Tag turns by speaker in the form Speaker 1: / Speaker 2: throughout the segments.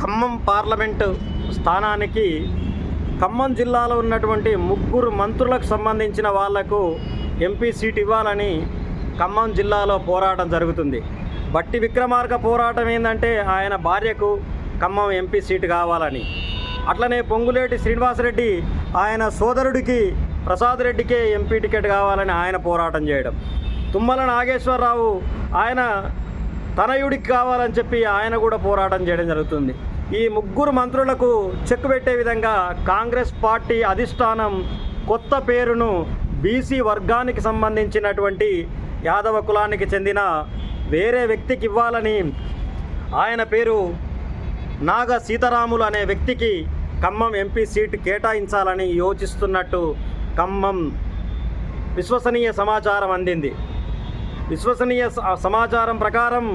Speaker 1: Khammam parliament స్థానానికి ఖమ్మం జిల్లాలో ఉన్నటువంటి ముగ్గురు మంత్రులకు సంబంధించిన వాళ్ళకు ఎంపీ సీట్ ఇవ్వాలని ఖమ్మం జిల్లాలో పోరాటం జరుగుతుంది. బట్టి విక్రమార్క పోరాటం ఏంటంటే ఆయన భార్యకు ఖమ్మం ఎంపీ సీటు కావాలని. అట్లనే పొంగులేటి శ్రీనివాసరెడ్డి ఆయన సోదరుడికి ప్రసాద్ రెడ్డికే ఎంపీ టికెట్ కావాలని ఆయన పోరాటం చేయడం. తుమ్మల నాగేశ్వరరావు ఆయన తనయుడికి కావాలని చెప్పి ఆయన కూడా పోరాటం చేయడం జరుగుతుంది. ఈ ముగ్గురు మంత్రులకు చెక్ పెట్టే విధంగా కాంగ్రెస్ పార్టీ అధిష్టానం కొత్త పేరును బీసీ వర్గానికి సంబంధించినటువంటి యాదవ కులానికి చెందిన వేరే వ్యక్తికి ఇవ్వాలని ఆయన పేరు నాగ సీతారాములు అనే వ్యక్తికి ఖమ్మం ఎంపీ సీటు కేటాయించాలని యోచిస్తున్నట్టు ఖమ్మం విశ్వసనీయ సమాచారం అందింది. విశ్వసనీయ స- సమాచారం ప్రకారం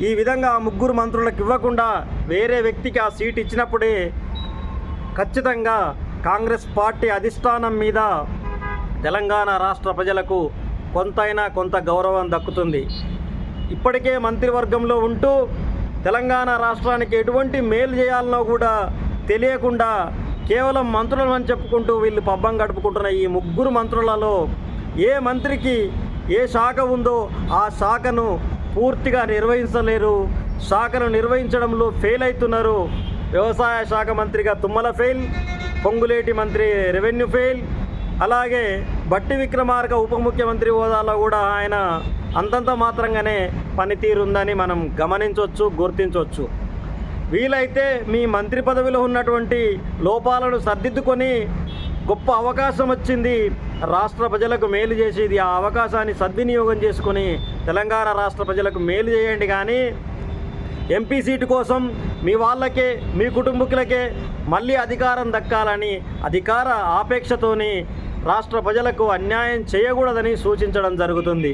Speaker 1: ఈ విధంగా ముగ్గురు మంత్రులకు ఇవ్వకుండా వేరే వ్యక్తికి ఆ సీట్ ఇచ్చినప్పుడే ఖచ్చితంగా కాంగ్రెస్ పార్టీ అధిష్టానం మీద తెలంగాణ రాష్ట్ర ప్రజలకు కొంతైనా కొంత గౌరవం దక్కుతుంది. ఇప్పటికే మంత్రివర్గంలో ఉంటూ తెలంగాణ రాష్ట్రానికి ఎటువంటి మేలు చేయాలనో కూడా తెలియకుండా కేవలం మంత్రులను అని చెప్పుకుంటూ వీళ్ళు పబ్బం గడుపుకుంటున్న ఈ ముగ్గురు మంత్రులలో ఏ మంత్రికి ఏ శాఖ ఉందో ఆ శాఖను పూర్తిగా నిర్వహించలేరు. శాఖను నిర్వహించడంలో ఫెయిల్ అవుతున్నారు. వ్యవసాయ శాఖ మంత్రిగా తుమ్మల ఫెయిల్ పొంగులేటి మంత్రి రెవెన్యూ ఫెయిల్ అలాగే బట్టి విక్రమార్క ఉప ముఖ్యమంత్రి హోదాలో కూడా ఆయన అంతంత మాత్రంగానే పనితీరు ఉందని మనం గమనించవచ్చు గుర్తించవచ్చు వీలైతే మీ మంత్రి పదవిలో ఉన్నటువంటి లోపాలను సర్దిద్దుకొని గొప్ప అవకాశం వచ్చింది. రాష్ట్ర ప్రజలకు మేలు చేసేది ఆ అవకాశాన్ని సద్వినియోగం చేసుకొని తెలంగాణ రాష్ట్ర ప్రజలకు మేలు చేయండి కానీ ఎంపీ సీటు కోసం మీ వాళ్ళకే మీ కుటుంబకులకే మళ్ళీ అధికారం దక్కాలని అధికార ఆపేక్షతోని రాష్ట్ర ప్రజలకు అన్యాయం చేయకూడదని సూచించడం జరుగుతుంది.